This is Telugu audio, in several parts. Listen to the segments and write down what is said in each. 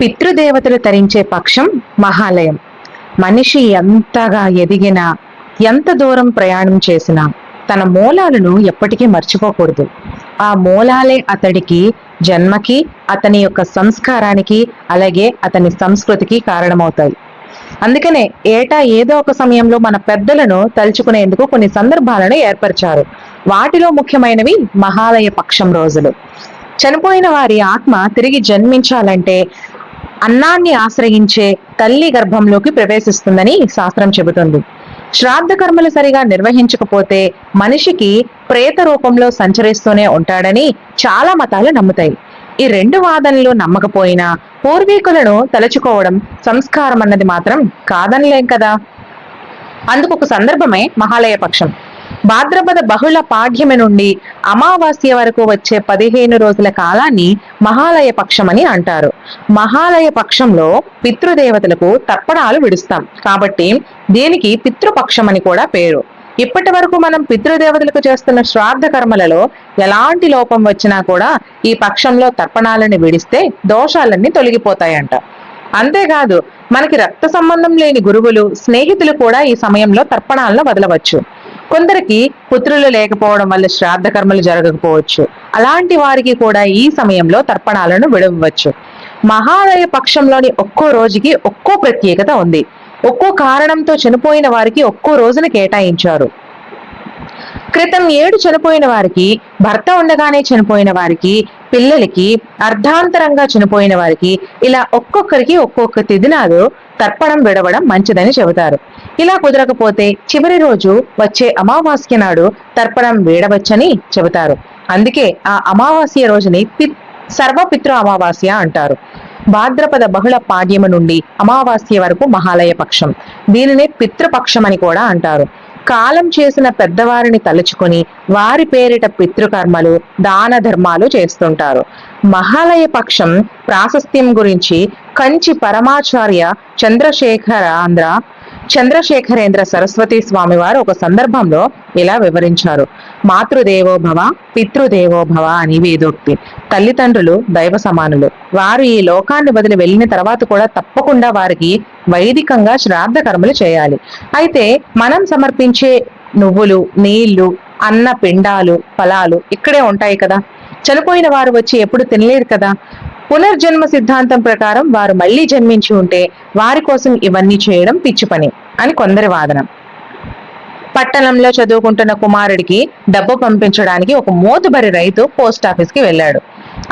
పితృదేవతలు తరించే పక్షం మహాలయం. మనిషి ఎంతగా ఎదిగినా ఎంత దూరం ప్రయాణం చేసినా తన మూలాలను ఎప్పటికీ మర్చిపోకూడదు. ఆ మూలాలే అతడికి జన్మకి అతని యొక్క సంస్కారానికి అలాగే అతని సంస్కృతికి కారణమవుతాయి. అందుకనే ఏటా ఏదో ఒక సమయంలో మన పెద్దలను తలుచుకునేందుకు కొన్ని సందర్భాలను ఏర్పరిచారు. వాటిలో ముఖ్యమైనవి మహాలయ పక్షం రోజులు. చనిపోయిన వారి ఆత్మ తిరిగి జన్మించాలంటే అన్నాన్ని ఆశ్రయించే తల్లి గర్భంలోకి ప్రవేశిస్తుందని శాస్త్రం చెబుతుంది. శ్రాద్ధ కర్మలు సరిగా నిర్వహించకపోతే మనిషికి ప్రేత రూపంలో సంచరిస్తూనే ఉంటాడని చాలా మతాలు నమ్ముతాయి. ఈ రెండు వాదనలు నమ్మకపోయినా పూర్వీకులను తలుచుకోవడం సంస్కారం అన్నది మాత్రం కాదనలేం కదా? అందుకు ఒక సందర్భమే మహాలయ పక్షం. భాద్రపద బహుళ పాఠ్యమి నుండి అమావాస్య వరకు వచ్చే పదిహేను రోజుల కాలాన్ని మహాలయ పక్షమని అంటారు. మహాలయ పక్షంలో పితృదేవతలకు తర్పణాలు విడుస్తాం. కాబట్టి దీనికి పితృపక్షం అని కూడా పేరు. ఇప్పటి వరకు మనం పితృదేవతలకు చేస్తున్న శ్రాద్ధ కర్మలలో ఎలాంటి లోపం వచ్చినా కూడా ఈ పక్షంలో తర్పణాలను విడిస్తే దోషాలన్నీ తొలగిపోతాయంట. అంతేకాదు మనకి రక్త సంబంధం లేని గురువులు స్నేహితులు కూడా ఈ సమయంలో తర్పణాలను వదలవచ్చు. కొందరికి పుత్రులు లేకపోవడం వల్ల శ్రాద్ధ కర్మలు జరగకపోవచ్చు. అలాంటి వారికి కూడా ఈ సమయంలో తర్పణాలను విడవచ్చు మహాలయ పక్షంలోని ఒక్కో రోజుకి ఒక్కో ప్రత్యేకత ఉంది. ఒక్కో కారణంతో చనిపోయిన వారికి ఒక్కో రోజున కేటాయించారు. క్రితం ఏడు చనిపోయిన వారికి భర్త ఉండగానే చనిపోయిన వారికి పిల్లలకి అర్ధాంతరంగా చనిపోయిన వారికి ఇలా ఒక్కొక్కరికి ఒక్కొక్క తిదినాలు తర్పణం విడవడం మంచిదని చెబుతారు. ఇలా కుదరకపోతే చివరి రోజు వచ్చే అమావాస్య నాడు తర్పణం వీడవచ్చని చెబుతారు. అందుకే ఆ అమావాస్య రోజుని పిత్ సర్వపితృ అమావాస్య అంటారు. భాద్రపద బహుళ పాడ్యము నుండి అమావాస్య వరకు మహాలయ పక్షం. దీనినే పితృపక్షం అని కూడా అంటారు. కాలం చేసిన పెద్దవారిని తలుచుకొని వారి పేరిట పితృకర్మలు దాన ధర్మాలు చేస్తుంటారు. మహాలయ పక్షం ప్రాశస్త్యం గురించి కంచి పరమాచార్య చంద్రశేఖరాంధ్ర చంద్రశేఖరేంద్ర సరస్వతి స్వామి వారు ఒక సందర్భంలో ఇలా వివరించారు. మాతృదేవో భవ పితృదేవో భవ అని వేదోక్తి. తల్లిదండ్రులు దైవ సమానులు. వారు ఈ లోకాన్ని వదిలి వెళ్ళిన తర్వాత కూడా తప్పకుండా వారికి వైదికంగా శ్రాద్ధ కర్మలు చేయాలి. అయితే మనం సమర్పించే నువ్వులు నీళ్ళు అన్న పిండాలు ఫలాలు ఇక్కడే ఉంటాయి కదా. చనిపోయిన వారు వచ్చి ఎప్పుడు తినలేరు కదా. పునర్జన్మ సిద్ధాంతం ప్రకారం వారు మళ్ళీ జన్మించి ఉంటే వారి కోసం ఇవన్నీ చేయడం పిచ్చి పని అని కొందరి వాదన. పట్టణంలో చదువుకుంటున్న కుమారుడికి డబ్బు పంపించడానికి ఒక మోతుబరి రైతు పోస్ట్ ఆఫీస్కి వెళ్ళాడు.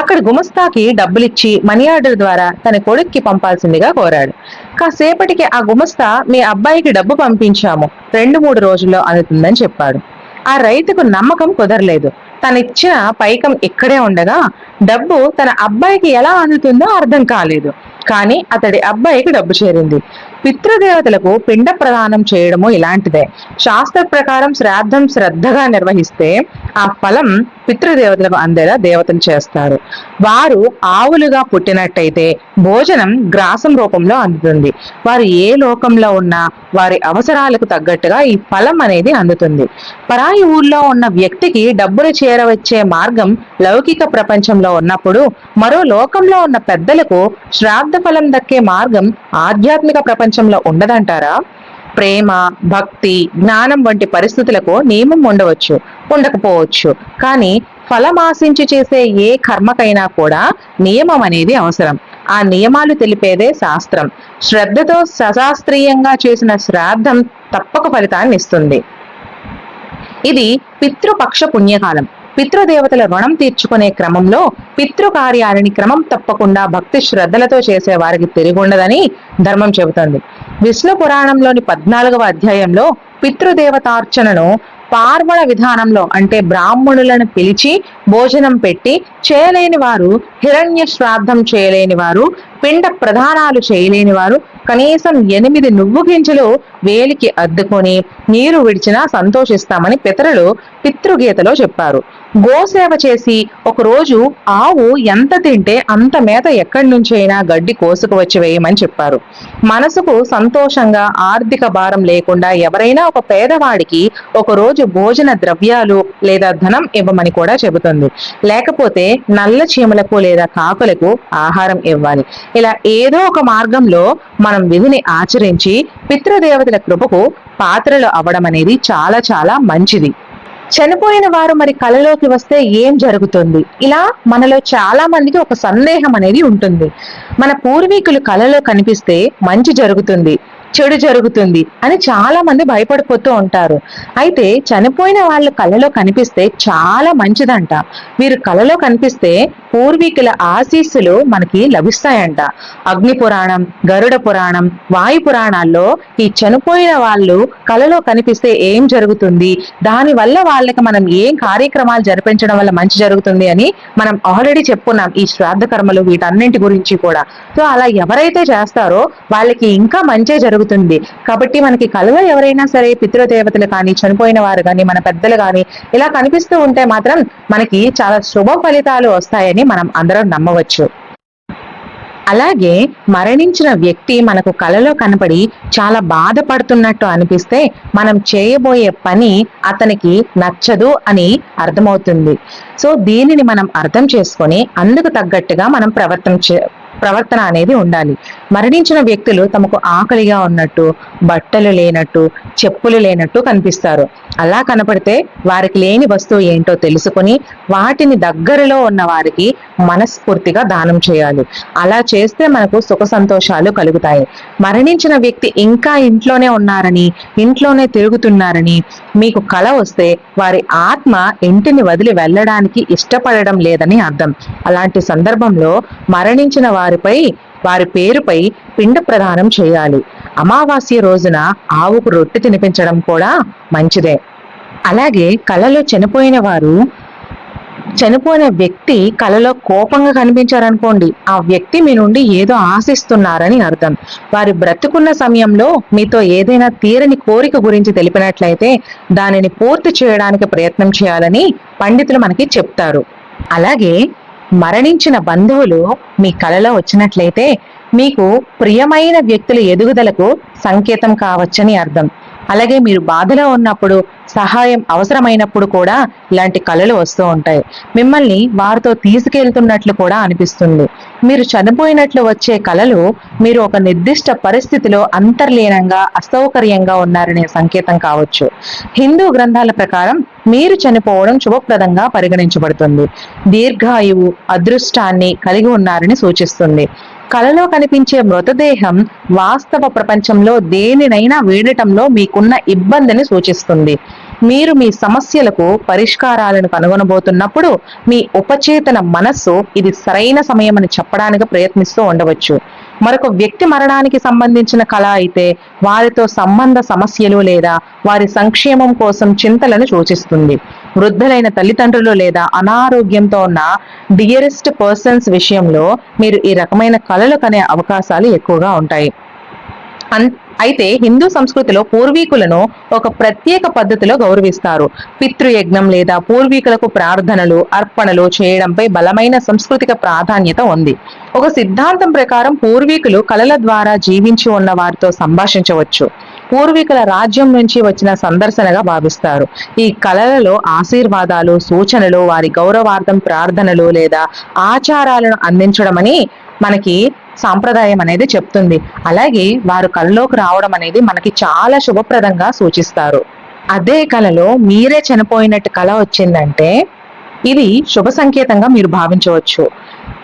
అక్కడ గుమస్తాకి డబ్బులిచ్చి మనీ ఆర్డర్ ద్వారా తన కొడుక్కి పంపాల్సిందిగా కోరాడు. కాసేపటికి ఆ గుమస్తా మీ అబ్బాయికి డబ్బు పంపించాము. రెండు మూడు రోజుల్లో అందుతుందని చెప్పాడు. ఆ రైతుకు నమ్మకం కుదరలేదు. తనిచ్చిన పైకం ఇక్కడే ఉండగా డబ్బు తన అబ్బాయికి ఎలా అందుతుందో అర్థం కాలేదు. కానీ అతడి అబ్బాయికి డబ్బు చేరింది. పితృదేవతలకు పిండ ప్రదానం చేయడము ఇలాంటిదే. శాస్త్ర ప్రకారం శ్రాద్ధం శ్రద్ధగా నిర్వహిస్తే ఆ ఫలం పితృదేవతలకు అందేలా దేవతను చేస్తారు. వారు ఆవులుగా పుట్టినట్టయితే భోజనం గ్రాసం రూపంలో అందుతుంది. వారు ఏ లోకంలో ఉన్నా వారి అవసరాలకు తగ్గట్టుగా ఈ ఫలం అనేది అందుతుంది. పరాయి ఊళ్ళో ఉన్న వ్యక్తికి డబ్బులు చేరవచ్చే మార్గం లౌకిక ప్రపంచంలో ఉన్నప్పుడు మరో లోకంలో ఉన్న పెద్దలకు శ్రాద్ధ ఫలం దక్కే మార్గం ఆధ్యాత్మిక ప్రపంచంలో ఉండదంటారా? ప్రేమ భక్తి జ్ఞానం వంటి పరిస్థితులకు నియమం ఉండవచ్చు ఉండకపోవచ్చు. కానీ ఫలమాశించి చేసే ఏ కర్మకైనా కూడా నియమం అనేది అవసరం. ఆ నియమాలు తెలిపేదే శాస్త్రం. శ్రద్ధతో సశాస్త్రీయంగా చేసిన శ్రాద్ధం తప్పక ఫలితాన్ని ఇస్తుంది. ఇది పితృపక్ష పుణ్యకాలం. పితృదేవతల రుణం తీర్చుకునే క్రమంలో పితృ కార్యాలని క్రమం తప్పకుండా భక్తి శ్రద్ధలతో చేసే వారికి తిరిగుండదని ధర్మం చెబుతుంది. విష్ణు పురాణంలోని పద్నాలుగవ అధ్యాయంలో పితృదేవతార్చనను పార్వణ విధానంలో అంటే బ్రాహ్మణులను పిలిచి భోజనం పెట్టి చేయలేని వారు హిరణ్య శ్రాద్ధం చేయలేని వారు పిండ ప్రధానాలు చేయలేని వారు కనీసం ఎనిమిది నువ్వు గింజలు వేలికి అద్దుకొని నీరు విడిచినా సంతోషిస్తామని పితరులు పితృగీతలో చెప్పారు. గోసేవ చేసి ఒకరోజు ఆవు ఎంత తింటే అంత మేత ఎక్కడి నుంచైనా గడ్డి కోసుకు వచ్చి వేయమని చెప్పారు. మనసుకు సంతోషంగా ఆర్థిక భారం లేకుండా ఎవరైనా ఒక పేదవాడికి ఒకరోజు భోజన ద్రవ్యాలు లేదా ధనం ఇవ్వమని కూడా చెబుతుంది ఉంటుంది లేకపోతే నల్ల చీమలకు లేదా కాకులకు ఆహారం ఇవ్వాలి. ఇలా ఏదో ఒక మార్గంలో మనం విధిని ఆచరించి పితృదేవతల కృపకు పాత్రలు అవ్వడం అనేది చాలా చాలా మంచిది. చనిపోయిన వారు మరి కళలోకి వస్తే ఏం జరుగుతుంది? ఇలా మనలో చాలా మందికి ఒక సందేహం అనేది ఉంటుంది. మన పూర్వీకులు కళలో కనిపిస్తే మంచి జరుగుతుంది. చెడు జరుగుతుంది అని చాలా మంది భయపడిపోతూ ఉంటారు. అయితే చనిపోయిన వాళ్ళు కళలో కనిపిస్తే చాలా మంచిదంట. వీరు కళలో కనిపిస్తే పూర్వీకుల ఆశీస్సులు మనకి లభిస్తాయంట. అగ్ని పురాణం గరుడ పురాణం వాయు పురాణాల్లో ఈ చనిపోయిన వాళ్ళు కళలో కనిపిస్తే ఏం జరుగుతుంది? దాని వల్ల వాళ్ళకి మనం ఏం కార్యక్రమాలు జరిపించడం వల్ల మంచి జరుగుతుంది అని మనం ఆల్రెడీ చెప్పుకున్నాం ఈ శ్రాద్ధ కర్మలు వీటన్నింటి గురించి కూడా. సో అలా ఎవరైతే చేస్తారో వాళ్ళకి ఇంకా మంచి జరుగుతుంది. కాబట్టి మనకి కళలో ఎవరైనా సరే పితృదేవతలు కానీ చనిపోయిన వారు కానీ మన పెద్దలు కానీ ఇలా కనిపిస్తూ ఉంటే మాత్రం మనకి చాలా శుభ ఫలితాలు వస్తాయని మనం అందరం నమ్మవచ్చు. అలాగే మరణించిన వ్యక్తి మనకు కలలో కనపడి చాలా బాధపడుతున్నట్టు అనిపిస్తే మనం చేయబోయే పని అతనికి నచ్చదు అని అర్థమవుతుంది. సో దీనిని మనం అర్థం చేసుకొని అందుకు తగ్గట్టుగా మనం ప్రవర్తన ప్రవర్తన అనేది ఉండాలి. మరణించిన వ్యక్తులు తమకు ఆకలిగా ఉన్నట్టు బట్టలు లేనట్టు చెప్పులు లేనట్టు కనిపిస్తారు. అలా కనపడితే వారికి లేని వస్తువు ఏంటో తెలుసుకొని వాటిని దగ్గరలో ఉన్న వారికి మనస్ఫూర్తిగా దానం చేయాలి. అలా చేస్తే మనకు సుఖ సంతోషాలు కలుగుతాయి. మరణించిన వ్యక్తి ఇంకా ఇంట్లోనే ఉన్నారని ఇంట్లోనే తిరుగుతున్నారని మీకు కళ వస్తే వారి ఆత్మ ఇంటిని వదిలి వెళ్ళడానికి ఇష్టపడడం లేదని అర్థం. అలాంటి సందర్భంలో మరణించిన వారిపై వారి పేరుపై పిండ ప్రదానం చేయాలి. అమావాస్య రోజున ఆవుకు రొట్టె తినిపించడం కూడా మంచిదే. అలాగే కళలో చనిపోయిన వారు చనిపోయిన వ్యక్తి కలలో కోపంగా కనిపించారనుకోండి ఆ వ్యక్తి మీ నుండి ఏదో ఆశిస్తున్నారని అర్థం. వారు బ్రతుకున్న సమయంలో మీతో ఏదైనా తీరని కోరిక గురించి తెలిపినట్లయితే దానిని పూర్తి చేయడానికి ప్రయత్నం చేయాలని పండితులు మనకి చెప్తారు. అలాగే మరణించిన బంధువులు మీ కలలో వచ్చినట్లయితే మీకు ప్రియమైన వ్యక్తుల ఎదుగుదలకు సంకేతం కావచ్చని అర్థం. అలాగే మీరు బాధలో ఉన్నప్పుడు సహాయం అవసరమైనప్పుడు కూడా ఇలాంటి కళలు వస్తూ ఉంటాయి. మిమ్మల్ని వారితో తీసుకెళ్తున్నట్లు కూడా అనిపిస్తుంది. మీరు చనిపోయినట్లు వచ్చే కళలు మీరు ఒక నిర్దిష్ట పరిస్థితిలో అంతర్లీనంగా అసౌకర్యంగా ఉన్నారనే సంకేతం కావచ్చు. హిందూ గ్రంథాల ప్రకారం మీరు చనిపోవడం శుభప్రదంగా పరిగణించబడుతుంది. దీర్ఘాయువు అదృష్టాన్ని కలిగి ఉన్నారని సూచిస్తుంది. కలలో కనిపించే మృతదేహం వాస్తవ ప్రపంచంలో దేనినైనా వీడటంలో మీకున్న ఇబ్బందిని సూచిస్తుంది. మీరు మీ సమస్యలకు పరిష్కారాలను కనుగొనబోతున్నప్పుడు మీ ఉపచేతన మనస్సు ఇది సరైన సమయం అని చెప్పడానికి ప్రయత్నిస్తూ ఉండవచ్చు. మరొక వ్యక్తి మరణానికి సంబంధించిన కళ అయితే వారితో సంబంధ సమస్యలు లేదా వారి సంక్షేమం కోసం చింతలను సూచిస్తుంది. వృద్ధులైన తల్లిదండ్రులు లేదా అనారోగ్యంతో ఉన్న డియరెస్ట్ పర్సన్స్ విషయంలో మీరు ఈ రకమైన కళలు కనే అవకాశాలు ఎక్కువగా ఉంటాయి. అన్- అయితే హిందూ సంస్కృతిలో పూర్వీకులను ఒక ప్రత్యేక పద్ధతిలో గౌరవిస్తారు. పితృయజ్ఞం లేదా పూర్వీకులకు ప్రార్థనలు అర్పణలు చేయడంపై బలమైన సాంస్కృతిక ప్రాధాన్యత ఉంది. ఒక సిద్ధాంతం ప్రకారం పూర్వీకులు కళల ద్వారా జీవించి ఉన్న వారితో సంభాషించవచ్చు. పూర్వీకుల రాజ్యం నుంచి వచ్చిన సందర్శనగా భావిస్తారు. ఈ కళలలో ఆశీర్వాదాలు సూచనలు వారి గౌరవార్థం ప్రార్థనలు లేదా ఆచారాలను అందించడమని మనకి సాంప్రదాయం అనేది చెప్తుంది. అలాగే వారు కళలోకి రావడం అనేది మనకి చాలా శుభప్రదంగా సూచిస్తారు. అదే కళలో మీరే చనిపోయినట్టు కళ వచ్చిందంటే ఇది శుభ సంకేతంగా మీరు భావించవచ్చు.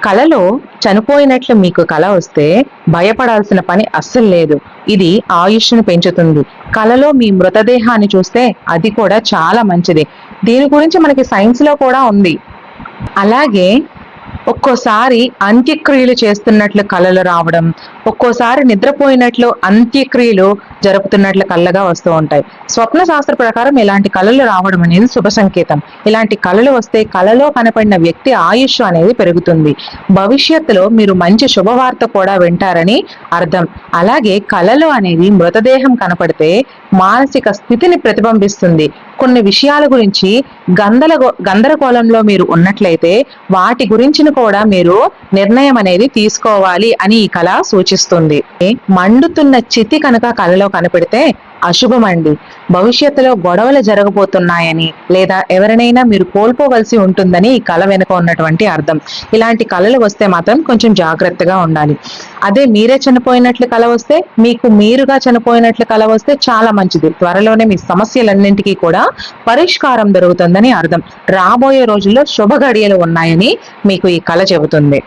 కళలో చనిపోయినట్లు మీకు కళ వస్తే భయపడాల్సిన పని అస్సలు లేదు. ఇది ఆయుష్ను పెంచుతుంది. కళలో మీ మృతదేహాన్ని చూస్తే అది కూడా చాలా మంచిది. దీని గురించి మనకి సైన్స్లో కూడా ఉంది. అలాగే ఒక్కోసారి అంత్యక్రియలు చేస్తున్నట్లు కళలు రావడం ఒక్కోసారి నిద్రపోయినట్లు అంత్యక్రియలు జరుపుతున్నట్లు కళ్ళగా వస్తూ ఉంటాయి. స్వప్న శాస్త్ర ప్రకారం ఇలాంటి కళలు రావడం అనేది శుభ సంకేతం. ఇలాంటి కళలు వస్తే కళలో కనపడిన వ్యక్తి ఆయుష్ అనేది పెరుగుతుంది. భవిష్యత్తులో మీరు మంచి శుభవార్త కూడా వింటారని అర్థం. అలాగే కళలు అనేది మృతదేహం కనపడితే మానసిక స్థితిని ప్రతిబింబిస్తుంది. కొన్ని విషయాల గురించి గందల గందరగోళంలో మీరు ఉన్నట్లయితే వాటి గురించిన కూడా మీరు నిర్ణయం అనేది తీసుకోవాలి అని ఈ కళ సూచిస్తుంది. మండుతున్న చితి కనుక కళలో కనపడితే అశుభమండి. భవిష్యత్తులో గొడవలు జరగబోతున్నాయని లేదా ఎవరినైనా మీరు కోల్పోవలసి ఉంటుందని ఈ కళ వెనుక ఉన్నటువంటి అర్థం. ఇలాంటి కళలు వస్తే మాత్రం కొంచెం జాగ్రత్తగా ఉండాలి. అదే మీరే చనిపోయినట్లు కళ వస్తే మీకు మీరుగా చనిపోయినట్లు కళ వస్తే చాలా మంచిది. త్వరలోనే మీ సమస్యలన్నింటికీ కూడా పరిష్కారం దొరుకుతుందని అర్థం. రాబోయే రోజుల్లో శుభ గడియలు ఉన్నాయని మీకు ఈ కళ చెబుతుంది.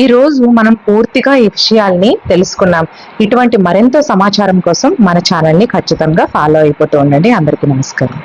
ఈ రోజు మనం పూర్తిగా ఈ విషయాల్ని తెలుసుకున్నాం. ఇటువంటి మరెంతో సమాచారం కోసం మన ఛానల్ని ఖచ్చితంగా ఫాలో అయిపోతూ ఉండండి. అందరికీ నమస్కారం.